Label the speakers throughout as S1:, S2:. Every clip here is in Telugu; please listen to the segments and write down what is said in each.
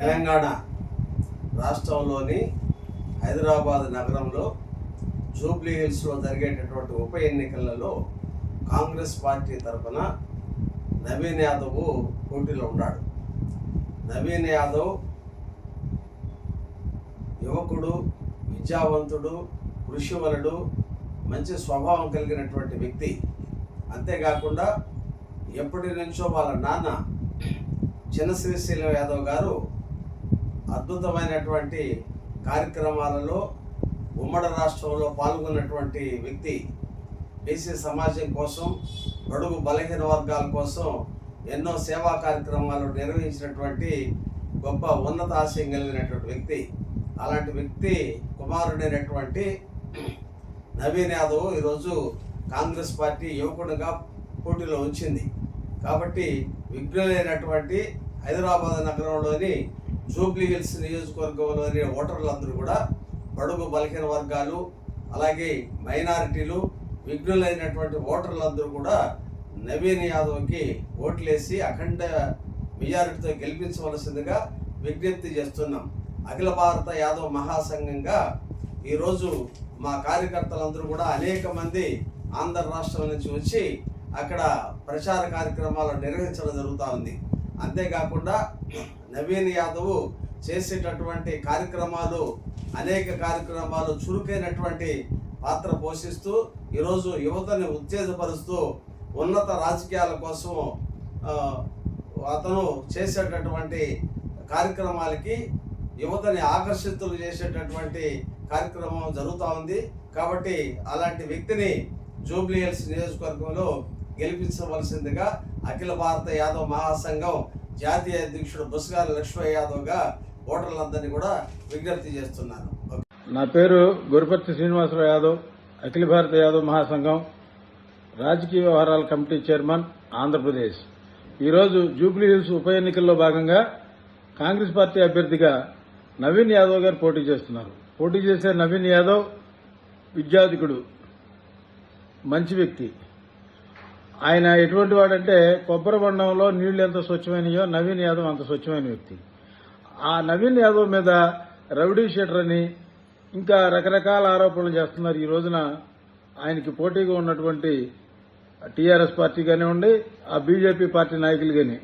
S1: తెలంగాణ రాష్ట్రంలోని హైదరాబాద్ నగరంలో జూబ్లీ హిల్స్లో జరిగేటటువంటి ఉప ఎన్నికలలో కాంగ్రెస్ పార్టీ తరఫున నవీన్ యాదవ్ పోటీలో ఉన్నాడు. నవీన్ యాదవ్ యువకుడు విద్యావంతుడు కృషివలుడు మంచి స్వభావం కలిగినటువంటి వ్యక్తి. అంతేకాకుండా ఎప్పటి నుంచో వాళ్ళ నాన్న చిన్న శ్రీశైలం యాదవ్ గారు అద్భుతమైనటువంటి కార్యక్రమాలలో ఉమ్మడి రాష్ట్రంలో పాల్గొన్నటువంటి వ్యక్తి బీసీ సమాజం కోసం బడుగు బలహీన వర్గాల కోసం ఎన్నో సేవా కార్యక్రమాలు నిర్వహించినటువంటి గొప్ప ఉన్నత ఆశయం కలిగినటువంటి వ్యక్తి. అలాంటి వ్యక్తి కుమారుడైనటువంటి నవీన్ యాదవ్ ఈరోజు కాంగ్రెస్ పార్టీ యువకుడిగా పోటీలో ఉంచింది. కాబట్టి విఘ్నులైనటువంటి హైదరాబాద్ నగరంలోని జూబ్లీ హిల్స్ నియోజకవర్గంలోని ఓటర్లందరూ కూడా బడుగు బలహీన వర్గాలు అలాగే మైనారిటీలు విఘ్నులైనటువంటి ఓటర్లందరూ కూడా నవీన్ యాదవ్కి ఓట్లేసి అఖండ మెజారిటీతో గెలిపించవలసిందిగా విజ్ఞప్తి చేస్తున్నాం. అఖిల భారత యాదవ్ మహాసంఘంగా ఈరోజు మా కార్యకర్తలందరూ కూడా అనేక మంది ఆంధ్ర రాష్ట్రం నుంచి వచ్చి అక్కడ ప్రచార కార్యక్రమాలు నిర్వహించడం జరుగుతూ ఉంది. అంతేకాకుండా నవీన్ యాదవ్ చేసేటటువంటి కార్యక్రమాలు అనేక కార్యక్రమాలు చురుకైనటువంటి పాత్ర పోషిస్తూ ఈరోజు యువతని ఉత్తేజపరుస్తూ ఉన్నత రాజకీయాల కోసం అతను చేసేటటువంటి కార్యక్రమాలకి యువతని ఆకర్షితులు చేసేటటువంటి కార్యక్రమం జరుగుతూ ఉంది. కాబట్టి అలాంటి వ్యక్తిని జూబ్లీ హిల్స్ నియోజకవర్గంలో గెలిపించవలసిందిగా అఖిల భారత యాదవ్ మహాసంఘం జాతీయ అధ్యక్షుడు బుస్గారి లక్ష్మయ్య యాదవ్గా ఓటర్లందరినీ కూడా విజ్ఞప్తి చేస్తున్నాను
S2: నా పేరు గురుపర్తి శ్రీనివాసరావు యాదవ్ అఖిల భారత యాదవ్ మహాసంఘం రాజకీయ వ్యవహారాల కమిటీ చైర్మన్ ఆంధ్రప్రదేశ్. ఈరోజు జూబ్లీ హిల్స్ ఉప ఎన్నికల్లో భాగంగా కాంగ్రెస్ పార్టీ అభ్యర్థిగా నవీన్ యాదవ్ గారు పోటీ చేస్తున్నారు. పోటీ చేసే నవీన్ యాదవ్ విద్యాధికుడు మంచి వ్యక్తి. ఆయన ఎటువంటి వాడంటే కొబ్బరి బండంలో నీళ్ళు ఎంత స్వచ్ఛమైనయో నవీన్ యాదవ్ అంత స్వచ్ఛమైన వ్యక్తి. ఆ నవీన్ యాదవ్ మీద రౌడీ షీటర్ అని ఇంకా రకరకాల ఆరోపణలు చేస్తున్నారు. ఈ రోజున ఆయనకి పోటీగా ఉన్నటువంటి టీఆర్ఎస్ పార్టీ కానివ్వండి ఆ బీజేపీ పార్టీ నాయకులు కానీ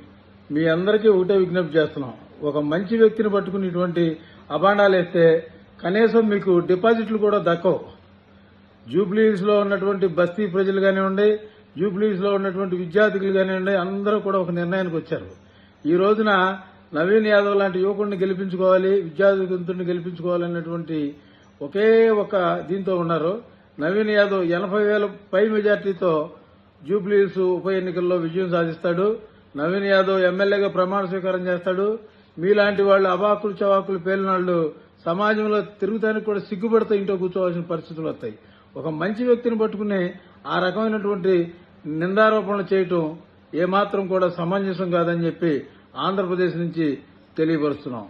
S2: మీ అందరికీ ఒకటే విజ్ఞప్తి చేస్తున్నాం. ఒక మంచి వ్యక్తిని పట్టుకుని ఇటువంటి అభాండాలు వేస్తే కనీసం మీకు డిపాజిట్లు కూడా దక్కవు. జూబ్లీహిల్స్లో ఉన్నటువంటి బస్తీ ప్రజలు కానివ్వండి జూబ్లీస్లో ఉన్నటువంటి విద్యార్థులు కానివ్వండి అందరూ కూడా ఒక నిర్ణయానికి వచ్చారు. ఈ రోజున నవీన్ యాదవ్ లాంటి యువకుడిని గెలిపించుకోవాలి విద్యార్థిని గెలిపించుకోవాలన్నటువంటి ఒకే ఒక దీంతో ఉన్నారు. నవీన్ యాదవ్ ఎనభై వేల పై మెజార్టీతో జూబ్లీస్ ఉప ఎన్నికల్లో విజయం సాధిస్తాడు. నవీన్ యాదవ్ ఎమ్మెల్యేగా ప్రమాణ స్వీకారం చేస్తాడు. మీలాంటి వాళ్ళు అవాకులు చవాకులు పేలినాళ్ళు సమాజంలో తిరుగుతానికి కూడా సిగ్గుపడితే ఇంట్లో కూర్చోవాల్సిన పరిస్థితులు వస్తాయి. ఒక మంచి వ్యక్తిని పట్టుకుని ఆ రకమైనటువంటి నిందారోపణలు చేయటం ఏమాత్రం కూడా సమంజసం కాదని చెప్పి ఆంధ్రప్రదేశ్ నుంచి తెలియపరుస్తున్నాం.